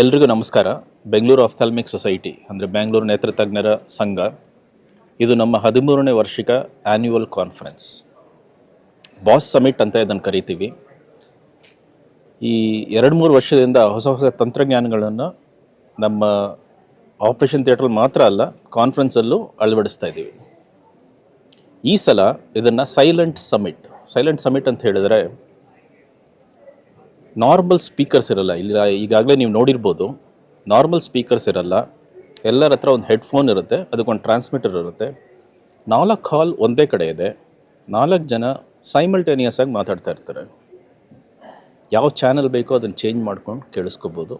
ಎಲ್ರಿಗೂ ನಮಸ್ಕಾರ. Bengaluru ophthalmic society, ಅಂದರೆ ಬೆಂಗಳೂರು ನೇತ್ರತಜ್ಞರ ಸಂಘ, ಇದು ನಮ್ಮ ಹದಿಮೂರನೇ ವರ್ಷಿಕ ಆ್ಯನ್ಯುವಲ್ ಕಾನ್ಫರೆನ್ಸ್ ಬಾಸ್ ಸಮಿಟ್ ಅಂತ ಇದನ್ನು ಕರಿತೀವಿ. ಈ ಎರಡು ಮೂರು ವರ್ಷದಿಂದ ಹೊಸ ಹೊಸ ತಂತ್ರಜ್ಞಾನಗಳನ್ನು ನಮ್ಮ ಆಪರೇಷನ್ ಥಿಯೇಟ್ರಲ್ಲಿ ಮಾತ್ರ ಅಲ್ಲ ಕಾನ್ಫರೆನ್ಸಲ್ಲೂ ಅಳವಡಿಸ್ತಾ ಇದ್ದೀವಿ. ಈ ಸಲ ಇದನ್ನು ಸೈಲೆಂಟ್ ಸಮಿಟ್ ಸೈಲೆಂಟ್ ಸಮಿಟ್ ಅಂತ ಹೇಳಿದರೆ ನಾರ್ಮಲ್ ಸ್ಪೀಕರ್ಸ್ ಇರಲ್ಲ. ಇಲ್ಲಿ ಈಗಾಗಲೇ ನೀವು ನೋಡಿರ್ಬೋದು ನಾರ್ಮಲ್ ಸ್ಪೀಕರ್ಸ್ ಇರಲ್ಲ. ಎಲ್ಲರ ಹತ್ರ ಒಂದು ಹೆಡ್ಫೋನ್ ಇರುತ್ತೆ ಅದಕ್ಕೊಂದು ಟ್ರಾನ್ಸ್ಮಿಟರ್ ಇರುತ್ತೆ. ನಾಲ್ಕು ಹಾಲ್ ಒಂದೇ ಕಡೆ ಇದೆ. ನಾಲ್ಕು ಜನ ಸೈಮಲ್ಟೇನಿಯಸ್ ಆಗಿ ಮಾತಾಡ್ತಾ ಇರ್ತಾರೆ. ಯಾವ ಚಾನಲ್ ಬೇಕೋ ಅದನ್ನು ಚೇಂಜ್ ಮಾಡ್ಕೊಂಡು ಕೇಳಿಸ್ಕೋಬೋದು.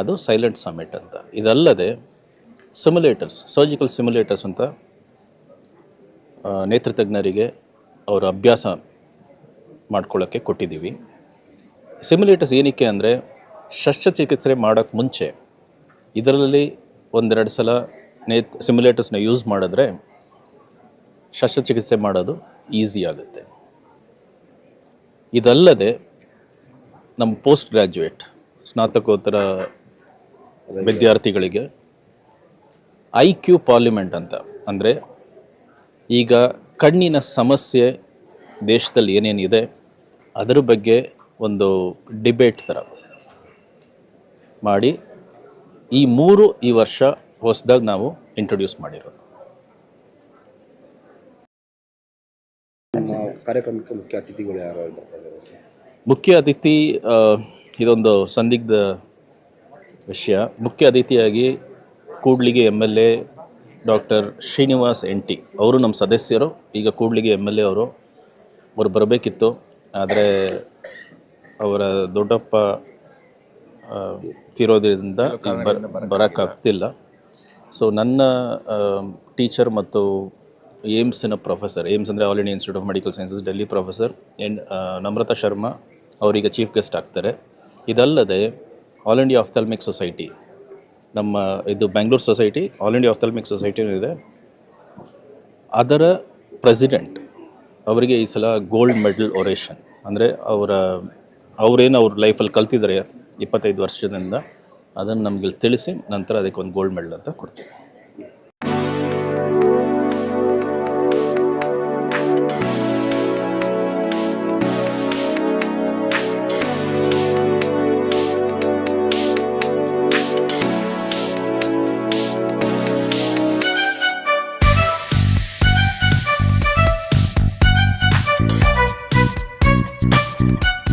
ಅದು ಸೈಲೆಂಟ್ ಸಮಿಟ್ ಅಂತ. ಇದಲ್ಲದೆ ಸಿಮ್ಯುಲೇಟರ್ಸ್ ಸರ್ಜಿಕಲ್ ಸಿಮ್ಯುಲೇಟರ್ಸ್ ಅಂತ ನೇತ್ರತಜ್ಞರಿಗೆ ಅವರ ಅಭ್ಯಾಸ ಮಾಡ್ಕೊಳ್ಳೋಕ್ಕೆ ಕೊಟ್ಟಿದ್ದೀವಿ. ಸಿಮ್ಯುಲೇಟರ್ಸ್ ಏನಕ್ಕೆ ಅಂದರೆ ಶಸ್ತ್ರಚಿಕಿತ್ಸೆ ಮಾಡೋಕ್ಕೆ ಮುಂಚೆ ಇದರಲ್ಲಿ ಒಂದೆರಡು ಸಲ ನೇತ್ ಸಿಮ್ಯುಲೇಟರ್ಸ್ನ ಯೂಸ್ ಮಾಡಿದ್ರೆ ಶಸ್ತ್ರಚಿಕಿತ್ಸೆ ಮಾಡೋದು ಈಸಿ ಆಗುತ್ತೆ. ಇದಲ್ಲದೆ ನಮ್ಮ ಪೋಸ್ಟ್ ಗ್ರ್ಯಾಜುಯೇಟ್ ಸ್ನಾತಕೋತ್ತರ ವಿದ್ಯಾರ್ಥಿಗಳಿಗೆ ಐ ಕ್ಯೂ ಪಾರ್ಲಿಮೆಂಟ್ ಅಂತ ಅಂದರೆ ಈಗ ಕಣ್ಣಿನ ಸಮಸ್ಯೆ ದೇಶದಲ್ಲಿ ಏನೇನಿದೆ, ಅದರ ಬಗ್ಗೆ ಒಂದು ಡಿಬೇಟ್ ಥರ ಮಾಡಿ ಈ ಮೂರು ಈ ವರ್ಷ ಹೊಸದಾಗಿ ನಾವು ಇಂಟ್ರೊಡ್ಯೂಸ್ ಮಾಡಿರೋದು. ಕಾರ್ಯಕ್ರಮಕ್ಕೆ ಮುಖ್ಯ ಅತಿಥಿಗಳು ಯಾರು ಮುಖ್ಯ ಅತಿಥಿ ಇದೊಂದು ಸಂದಿಗ್ಧ ವಿಷಯ. ಮುಖ್ಯ ಅತಿಥಿಯಾಗಿ Kudligi M L A doctor Srinivas N T. ಅವರು ನಮ್ಮ ಸದಸ್ಯರು. ಈಗ ಕೂಡ್ಲಿಗೆ ಎಂ ಎಲ್ ಎ ಅವರು ಅವರು ಬರಬೇಕಿತ್ತು. ಆದರೆ ಅವರ ದೊಡ್ಡಪ್ಪ ತಿರೋದ್ರಿಂದ ಬರೋಕ್ಕಾಗ್ತಿಲ್ಲ. ಸೊ ನನ್ನ ಟೀಚರ್ ಮತ್ತು ಏಮ್ಸಿನ ಪ್ರೊಫೆಸರ್ ಏಮ್ಸ್ ಅಂದರೆ All India Institute of Medical Sciences Delhi professor N Namrata Sharma ಅವರೀಗ ಚೀಫ್ ಗೆಸ್ಟ್ ಆಗ್ತಾರೆ. ಇದಲ್ಲದೆ ಆಲ್ ಇಂಡಿಯಾ ಆಫ್ಥಾಲ್ಮಿಕ್ ಸೊಸೈಟಿ ನಮ್ಮ ಇದು Bengaluru society All India ophthalmic ಸೊಸೈಟಿನೂ ಇದೆ. ಅದರ ಪ್ರೆಸಿಡೆಂಟ್ ಅವರಿಗೆ ಈ ಸಲ ಗೋಲ್ಡ್ ಮೆಡಲ್ ಒರೇಷನ್ ಅಂದರೆ ಅವರ ಅವರೇನು ಅವ್ರ ಲೈಫಲ್ಲಿ ಕಲ್ತಿದ್ದಾರೆ ಇಪ್ಪತ್ತೈದು ವರ್ಷದಿಂದ, ಅದನ್ನು ನಮಗೆ ತಿಳಿಸಿ ನಂತರ ಅದಕ್ಕೆ ಒಂದು ಗೋಲ್ಡ್ ಮೆಡಲ್ ಅಂತ ಕೊಡ್ತೀವಿ.